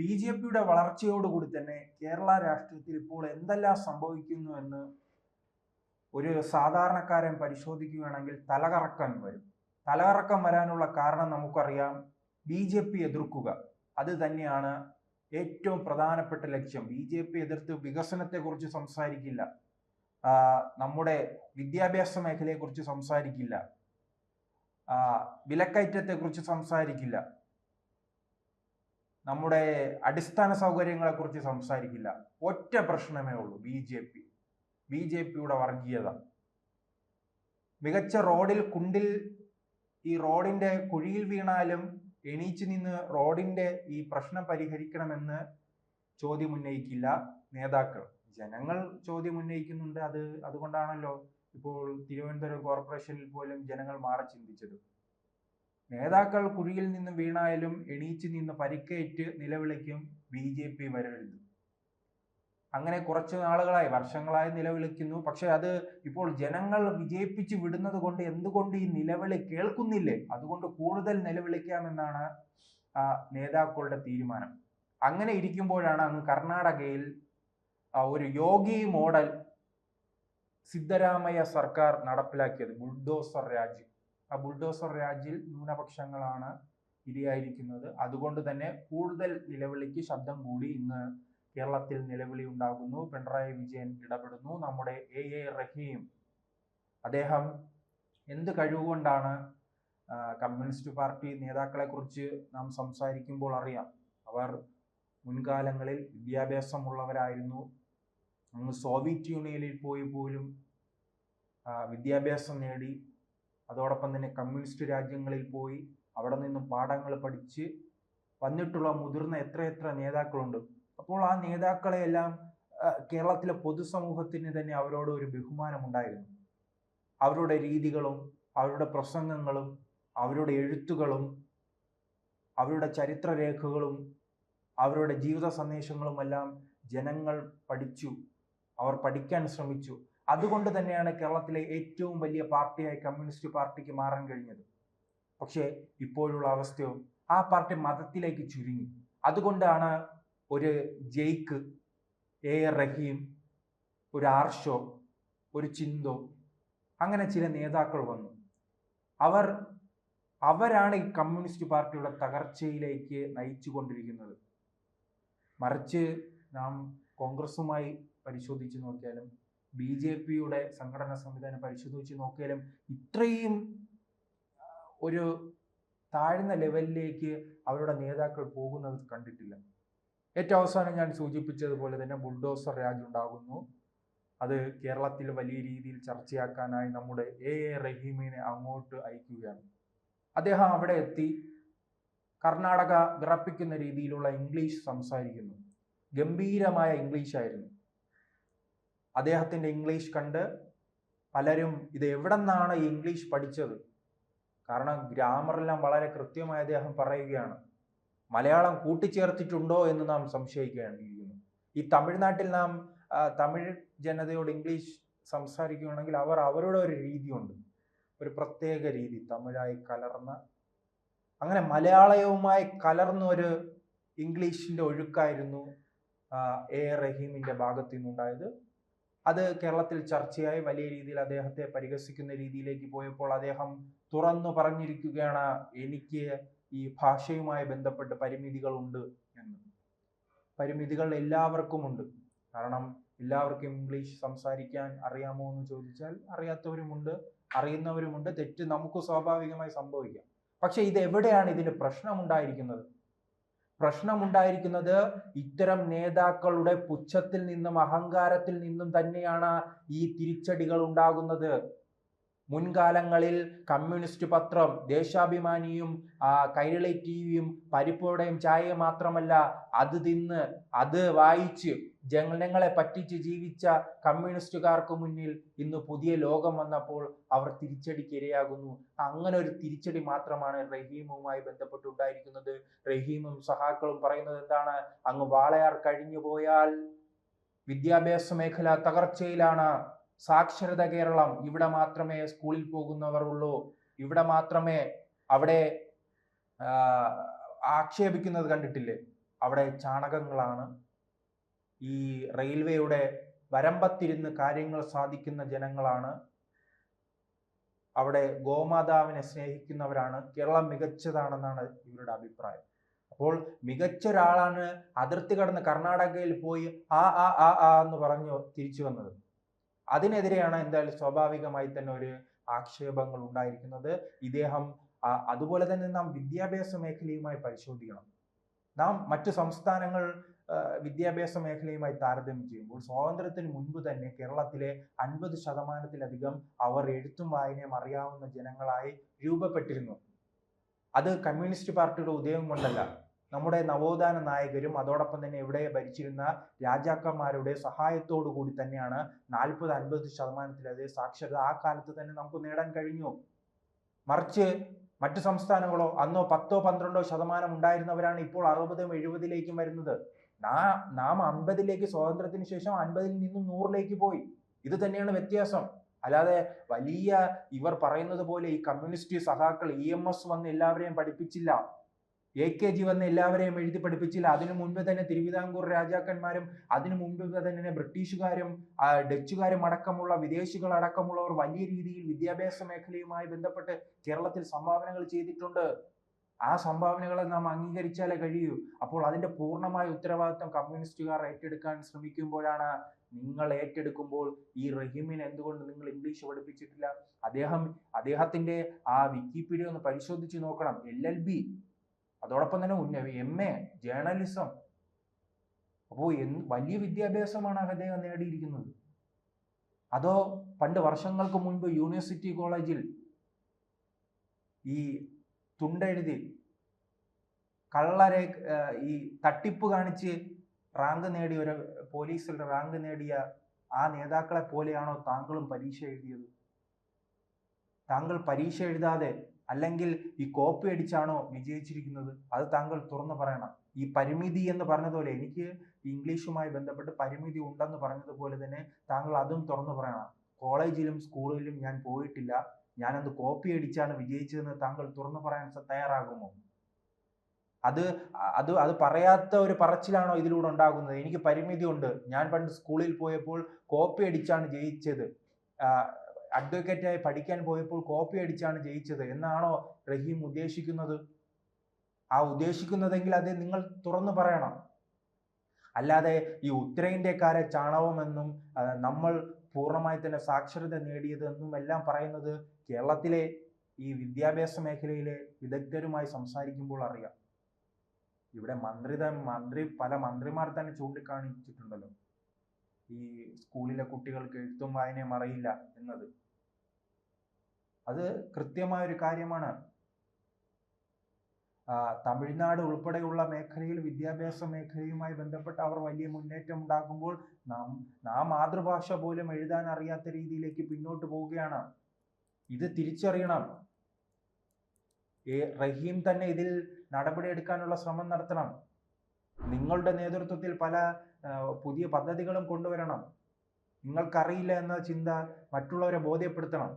B J പിയുടെ വളർച്ചയോടുകൂടി തന്നെ കേരള രാഷ്ട്രീയത്തിൽ ഇപ്പോൾ എന്തെല്ലാം സംഭവിക്കുന്നു എന്ന് ഒരു സാധാരണക്കാരൻ പരിശോധിക്കുകയാണെങ്കിൽ തലകറക്കം വരും. തലകറക്കം വരാനുള്ള കാരണം നമുക്കറിയാം. ബി ജെ പി എതിർക്കുക അത് തന്നെയാണ് ഏറ്റവും പ്രധാനപ്പെട്ട ലക്ഷ്യം. ബി ജെ പി എതിർത്ത് വികസനത്തെക്കുറിച്ച് സംസാരിക്കില്ല. നമ്മുടെ വിദ്യാഭ്യാസ മേഖലയെക്കുറിച്ച് സംസാരിക്കില്ല. വിലക്കയറ്റത്തെക്കുറിച്ച് സംസാരിക്കില്ല. നമ്മുടെ അടിസ്ഥാന സൗകര്യങ്ങളെ കുറിച്ച് സംസാരിക്കില്ല. ഒറ്റ പ്രശ്നമേ ഉള്ളൂ. B J P. B J പിയുടെ വർഗീയത. മികച്ച റോഡിൽ കുണ്ടിൽ ഈ റോഡിന്റെ കുഴിയിൽ വീണാലും എണീച്ചു നിന്ന് റോഡിന്റെ ഈ പ്രശ്നം പരിഹരിക്കണമെന്ന് ചോദ്യം ഉന്നയിക്കില്ല നേതാക്കൾ. ജനങ്ങൾ ചോദ്യം ഉന്നയിക്കുന്നുണ്ട്. അത് അതുകൊണ്ടാണല്ലോ ഇപ്പോൾ തിരുവനന്തപുരം കോർപ്പറേഷനിൽ പോലും ജനങ്ങൾ മാറി ചിന്തിച്ചത്. നേതാക്കൾ കുഴിയിൽ നിന്ന് വീണായാലും എണീച്ചു നിന്ന് പരിക്കേറ്റ് നിലവിളിക്കും ബി ജെ പി വരരുത്. അങ്ങനെ കുറച്ച് നാളുകളായി വർഷങ്ങളായി നിലവിളിക്കുന്നു. പക്ഷെ അത് ഇപ്പോൾ ജനങ്ങൾ വിജയിപ്പിച്ച് വിടുന്നത് കൊണ്ട് എന്തുകൊണ്ട് ഈ നിലവിളി കേൾക്കുന്നില്ലേ? അതുകൊണ്ട് കൂടുതൽ നിലവിളിക്കാമെന്നാണ് നേതാക്കളുടെ തീരുമാനം. അങ്ങനെ ഇരിക്കുമ്പോഴാണ് അങ്ങ് കർണാടകയിൽ ഒരു യോഗി മോഡൽ സിദ്ധരാമയ്യ സർക്കാർ നടപ്പിലാക്കിയത് ബുൾഡോസർ രാജ്. ആ ബുൾഡോസർ രാജിൽ ന്യൂനപക്ഷങ്ങളാണ് ഇരയായിരിക്കുന്നത്. അതുകൊണ്ട് തന്നെ കൂടുതൽ നിലവിളിക്ക് ശബ്ദം കൂടി ഇന്ന് കേരളത്തിൽ നിലവിളി ഉണ്ടാകുന്നു. പിണറായി വിജയൻ ഇടപെടുന്നു. നമ്മുടെ എ എ റഹീം. അദ്ദേഹം എന്ത് കഴിവുകൊണ്ടാണ് കമ്മ്യൂണിസ്റ്റ് പാർട്ടി നേതാക്കളെ കുറിച്ച് നാം സംസാരിക്കുമ്പോൾ അറിയാം. അവർ മുൻകാലങ്ങളിൽ വിദ്യാഭ്യാസമുള്ളവരായിരുന്നു. അങ്ങ് സോവിയറ്റ് യൂണിയനിൽ പോയി പോലും വിദ്യാഭ്യാസം നേടി അതോടൊപ്പം തന്നെ കമ്മ്യൂണിസ്റ്റ് രാജ്യങ്ങളിൽ പോയി അവിടെ നിന്നും പാഠങ്ങൾ പഠിച്ച് വന്നിട്ടുള്ള മുതിർന്ന എത്രയെത്ര നേതാക്കളുണ്ട്. അപ്പോൾ ആ നേതാക്കളെയെല്ലാം കേരളത്തിലെ പൊതുസമൂഹത്തിന് തന്നെ അവരോട് ഒരു ബഹുമാനമുണ്ടായിരുന്നു. അവരുടെ രീതികളും അവരുടെ പ്രസംഗങ്ങളും അവരുടെ എഴുത്തുകളും അവരുടെ ചരിത്രരേഖകളും അവരുടെ ജീവിത സന്ദേശങ്ങളുമെല്ലാം ജനങ്ങൾ പഠിച്ചു. അവർ പഠിക്കാൻ ശ്രമിച്ചു. അതുകൊണ്ട് തന്നെയാണ് കേരളത്തിലെ ഏറ്റവും വലിയ പാർട്ടിയായി കമ്മ്യൂണിസ്റ്റ് പാർട്ടിക്ക് മാറാൻ കഴിഞ്ഞത്. പക്ഷേ ഇപ്പോഴുള്ള അവസ്ഥയോ ആ പാർട്ടി മതത്തിലേക്ക് ചുരുങ്ങി. അതുകൊണ്ടാണ് ഒരു ജെയ്ക്ക് എ റഹീം ഒരു ആർഷോ ഒരു ചിന്തോ അങ്ങനെ ചില നേതാക്കൾ വന്നു. അവർ അവരാണ് ഈ കമ്മ്യൂണിസ്റ്റ് പാർട്ടിയുടെ തകർച്ചയിലേക്ക് നയിച്ചു കൊണ്ടിരിക്കുന്നത് മറിച്ച് നാം കോൺഗ്രസുമായി പരിശോധിച്ച് നോക്കിയാലും ബി ജെ പിയുടെ സംഘടനാ സംവിധാനം പരിശോധിച്ച് നോക്കിയാലും ഇത്രയും ഒരു താഴ്ന്ന ലെവലിലേക്ക് അവരുടെ നേതാക്കൾ പോകുന്നത് കണ്ടിട്ടില്ല. ഏറ്റവും അവസാനം ഞാൻ സൂചിപ്പിച്ചതുപോലെ തന്നെ ബുൾഡോസർ രാജ് ഉണ്ടാകുന്നു അത് കേരളത്തിൽ വലിയ രീതിയിൽ ചർച്ചയാക്കാനായി നമ്മുടെ എ എ റഹീമിനെ അങ്ങോട്ട് അയക്കുകയാണ്. അദ്ദേഹം അവിടെ എത്തി കർണാടക വിറപ്പിക്കുന്ന രീതിയിലുള്ള ഇംഗ്ലീഷ് സംസാരിക്കുന്നു. ഗംഭീരമായ ഇംഗ്ലീഷ് ആയിരുന്നു അദ്ദേഹത്തിന്റെ ഇംഗ്ലീഷ് കണ്ട് പലരും ഇത് എവിടെ നിന്നാണ് ഇംഗ്ലീഷ് പഠിച്ചത്? കാരണം ഗ്രാമറെല്ലാം വളരെ കൃത്യമായി അദ്ദേഹം പറയുകയാണ്. മലയാളം കൂട്ടിച്ചേർത്തിട്ടുണ്ടോ എന്ന് നാം സംശയിക്കുകയാണ് ഈ തമിഴ്നാട്ടിൽ നാം തമിഴ് ജനതയോട് ഇംഗ്ലീഷ് സംസാരിക്കുകയാണെങ്കിൽ അവർ അവരുടെ ഒരു രീതിയുണ്ട്. ഒരു പ്രത്യേക രീതി തമിഴായി കലർന്ന. അങ്ങനെ മലയാളവുമായി കലർന്ന ഒരു ഇംഗ്ലീഷിന്റെ ഒഴുക്കായിരുന്നു എ റഹീമിന്റെ ഭാഗത്തു നിന്നുണ്ടായത്. അത് കേരളത്തിൽ ചർച്ചയായി. വലിയ രീതിയിൽ അദ്ദേഹത്തെ പരിഹസിക്കുന്ന രീതിയിലേക്ക് പോയപ്പോൾ അദ്ദേഹം തുറന്നു പറഞ്ഞിരിക്കുകയാണ് എനിക്ക് ഈ ഭാഷയുമായി ബന്ധപ്പെട്ട് പരിമിതികളുണ്ട് എന്ന്. പരിമിതികൾ എല്ലാവർക്കുമുണ്ട്. കാരണം എല്ലാവർക്കും ഇംഗ്ലീഷ് സംസാരിക്കാൻ അറിയാമോ എന്ന് ചോദിച്ചാൽ അറിയാത്തവരുമുണ്ട് അറിയുന്നവരുമുണ്ട്. തെറ്റ് നമുക്ക് സ്വാഭാവികമായി സംഭവിക്കാം. പക്ഷെ ഇത് എവിടെയാണ് ഇതിന് പ്രശ്നമുണ്ടായിരിക്കുന്നത് പ്രശ്നമുണ്ടായിരിക്കുന്നത് ഇത്തരം നേതാക്കളുടെ പുച്ഛത്തിൽ നിന്നും അഹങ്കാരത്തിൽ നിന്നും തന്നെയാണ് ഈ തിരിച്ചടികൾ ഉണ്ടാകുന്നത്. മുൻകാലങ്ങളിൽ കമ്മ്യൂണിസ്റ്റ് പത്രം ദേശാഭിമാനിയും കൈരളി ടി വിയും ചായയും മാത്രമല്ല അത് തിന്ന് അത് വായിച്ച് ജനങ്ങളെ പറ്റിച്ച് ജീവിച്ച കമ്മ്യൂണിസ്റ്റുകാർക്ക് മുന്നിൽ ഇന്ന് പുതിയ ലോകം വന്നപ്പോൾ അവർ തിരിച്ചടിക്ക് ഇരയാകുന്നു. അങ്ങനെ ഒരു തിരിച്ചടി മാത്രമാണ് റഹീമുമായി ബന്ധപ്പെട്ടുണ്ടായിരിക്കുന്നത്. റഹീമും സഹാക്കളും പറയുന്നത് എന്താണ്? അങ്ങ് വാളയാർ കഴിഞ്ഞു പോയാൽ വിദ്യാഭ്യാസ മേഖല തകർച്ചയിലാണ്. സാക്ഷരത കേരളം. ഇവിടെ മാത്രമേ സ്കൂളിൽ പോകുന്നവർ ഉള്ളൂ. ഇവിടെ മാത്രമേ അവിടെ ആക്ഷേപിക്കുന്നത് കണ്ടിട്ടില്ലേ? അവിടെ ചാണകങ്ങളാണ്. ഈ റെയിൽവേയുടെ വരമ്പത്തിരുന്ന് കാര്യങ്ങൾ സാധിക്കുന്ന ജനങ്ങളാണ്. അവിടെ ഗോമാതാവിനെ സ്നേഹിക്കുന്നവരാണ്. കേരളം മികച്ചതാണെന്നാണ് ഇവരുടെ അഭിപ്രായം. അപ്പോൾ മികച്ച ഒരാളാണ് അതിർത്തി കടന്ന് കർണാടകയിൽ പോയി ആ ആ ആ ആ എന്ന് പറഞ്ഞു തിരിച്ചു വന്നത്. അതിനെതിരെയാണ് എന്തായാലും സ്വാഭാവികമായി തന്നെ ഒരു ആക്ഷേപങ്ങൾ ഉണ്ടായിരിക്കുന്നത്. ഇദ്ദേഹം അതുപോലെ തന്നെ നാം വിദ്യാഭ്യാസ മേഖലയുമായി പരിശോധിക്കണം. നാം മറ്റു സംസ്ഥാനങ്ങൾ വിദ്യാഭ്യാസ മേഖലയുമായി താരതമ്യം ചെയ്യുമ്പോൾ സ്വാതന്ത്ര്യത്തിന് മുൻപ് തന്നെ കേരളത്തിലെ അൻപത് ശതമാനത്തിലധികം അവർ എഴുത്തും വായനയും അറിയാവുന്ന ജനങ്ങളായി രൂപപ്പെട്ടിരുന്നു. അത് കമ്മ്യൂണിസ്റ്റ് പാർട്ടിയുടെ ഉദയം കൊണ്ടല്ല. നമ്മുടെ നവോത്ഥാന നായകരും അതോടൊപ്പം തന്നെ ഇവിടെ ഭരിച്ചിരുന്ന രാജാക്കന്മാരുടെ സഹായത്തോടു കൂടി തന്നെയാണ് നാൽപ്പത് അൻപത് ശതമാനത്തിലധികം സാക്ഷരത. ആ കാലത്ത് തന്നെ നമുക്ക് നേടാൻ കഴിഞ്ഞു. മറിച്ച് മറ്റു സംസ്ഥാനങ്ങളോ അന്നോ പത്തോ പന്ത്രണ്ടോ ശതമാനം ഉണ്ടായിരുന്നവരാണ് ഇപ്പോൾ അറുപതും എഴുപതിലേക്കും വരുന്നത്. നാ- അൻപതിലേക്ക് സ്വാതന്ത്ര്യത്തിന് ശേഷം അൻപതിൽ നിന്നും നൂറിലേക്ക് പോയി. ഇത് തന്നെയാണ് വ്യത്യാസം. അല്ലാതെ വലിയ ഇവർ പറയുന്നത് പോലെ ഈ കമ്മ്യൂണിസ്റ്റ് സഹാക്കൾ ഇ എം എസ് വന്ന് എല്ലാവരെയും പഠിപ്പിച്ചില്ല. എ കെ ജി വന്ന് എല്ലാവരെയും എഴുതി പഠിപ്പിച്ചില്ല. അതിനു മുൻപ് തന്നെ തിരുവിതാംകൂർ രാജാക്കന്മാരും അതിനു മുൻപ് തന്നെ ബ്രിട്ടീഷുകാരും ഡച്ചുകാരും അടക്കമുള്ള വിദേശികൾ അടക്കമുള്ളവർ വലിയ രീതിയിൽ വിദ്യാഭ്യാസ മേഖലയുമായി ബന്ധപ്പെട്ട് കേരളത്തിൽ സംഭാവനകൾ ചെയ്തിട്ടുണ്ട്. ആ സംഭാവനകളെ നാം അംഗീകരിച്ചാലേ കഴിയൂ. അപ്പോൾ അതിന്റെ പൂർണമായ ഉത്തരവാദിത്വം കമ്മ്യൂണിസ്റ്റുകാർ ഏറ്റെടുക്കാൻ ശ്രമിക്കുമ്പോഴാണ് നിങ്ങൾ ഏറ്റെടുക്കുമ്പോൾ ഈ റഹീമിനെ എന്തുകൊണ്ട് നിങ്ങൾ ഇംഗ്ലീഷ് പഠിപ്പിച്ചിട്ടില്ല? അദ്ദേഹം അദ്ദേഹത്തിന്റെ ആ വിക്കിപീഡിയ ഒന്ന് പരിശോധിച്ച് നോക്കണം. എൽ എൽ ബി അതോടൊപ്പം തന്നെ എം എ ജേർണലിസം അപ്പോൾ എന്ത് വലിയ വിദ്യാഭ്യാസമാണ് അദ്ദേഹം നേടിയിരിക്കുന്നത്. അതോ പണ്ട് വർഷങ്ങൾക്ക് മുൻപ് യൂണിവേഴ്സിറ്റി കോളേജിൽ ഈ തുണ്ടെഴുതി കള്ളരെ ഈ തട്ടിപ്പ് കാണിച്ച് റാങ്ക് നേടിയ ഒരു പോലീസിൽ റാങ്ക് നേടിയ ആ നേതാക്കളെ പോലെയാണോ താങ്കളും പരീക്ഷ എഴുതിയത്? താങ്കൾ പരീക്ഷ എഴുതാതെ അല്ലെങ്കിൽ ഈ കോപ്പി അടിച്ചാണോ വിജയിച്ചിരിക്കുന്നത്? അത് താങ്കൾ തുറന്നു പറയണം. ഈ പരിമിതി എന്ന് പറഞ്ഞതുപോലെ എനിക്ക് ഇംഗ്ലീഷുമായി ബന്ധപ്പെട്ട് പരിമിതി ഉണ്ടെന്ന് പറഞ്ഞതുപോലെ തന്നെ താങ്കൾ അതും തുറന്നു പറയണം. കോളേജിലും സ്കൂളിലും ഞാൻ പോയിട്ടില്ല. ഞാനത് കോപ്പി അടിച്ചാണ് വിജയിച്ചതെന്ന് താങ്കൾ തുറന്നു പറയാൻ തയ്യാറാകുമോ? അത് അത് അത് പറയാത്ത ഒരു പറച്ചിലാണോ ഇതിലൂടെ ഉണ്ടാകുന്നത്? എനിക്ക് പരിമിതി ഉണ്ട്. ഞാൻ പണ്ട് സ്കൂളിൽ പോയപ്പോൾ കോപ്പി അടിച്ചാണ് ജയിച്ചത്. അഡ്വക്കേറ്റായി പഠിക്കാൻ പോയപ്പോൾ കോപ്പി അടിച്ചാണ് ജയിച്ചത്. എന്നാണോ റഹീം ഉദ്ദേശിക്കുന്നത്? ആ ഉദ്ദേശിക്കുന്നതെങ്കിൽ അത് നിങ്ങൾ തുറന്നു പറയണം. അല്ലാതെ ഈ ഉത്തരേന്ത്യക്കാരെ ചാണകമെന്നും നമ്മൾ പൂർണമായി തന്നെ സാക്ഷരത നേടിയതെന്നും എല്ലാം പറയുന്നത് കേരളത്തിലെ ഈ വിദ്യാഭ്യാസ മേഖലയിലെ വിദഗ്ധരുമായി സംസാരിക്കുമ്പോൾ അറിയാം. ഇവിടെ മന്ത്രി മന്ത്രി പല മന്ത്രിമാർ തന്നെ ചൂണ്ടിക്കാണിച്ചിട്ടുണ്ടല്ലോ. ഈ സ്കൂളിലെ കുട്ടികൾക്ക് എഴുത്തും വായനയും അറിയില്ല എന്നത്. അത് കൃത്യമായ ഒരു കാര്യമാണ് തമിഴ്നാട് ഉൾപ്പെടെയുള്ള മേഖലയിൽ വിദ്യാഭ്യാസ മേഖലയുമായി ബന്ധപ്പെട്ട് അവർ വലിയ മുന്നേറ്റം ഉണ്ടാക്കുമ്പോൾ നാം നാം മാതൃഭാഷ പോലും എഴുതാൻ അറിയാത്ത രീതിയിലേക്ക് പിന്നോട്ട് പോവുകയാണ്. ഇത് തിരിച്ചറിയണം. റഹീം തന്നെ ഇതിൽ നടപടിയെടുക്കാനുള്ള ശ്രമം നടത്തണം. നിങ്ങളുടെ നേതൃത്വത്തിൽ പല പുതിയ പദ്ധതികളും കൊണ്ടുവരണം. നിങ്ങൾക്കറിയില്ല എന്ന ചിന്ത മറ്റുള്ളവരെ ബോധ്യപ്പെടുത്തണം.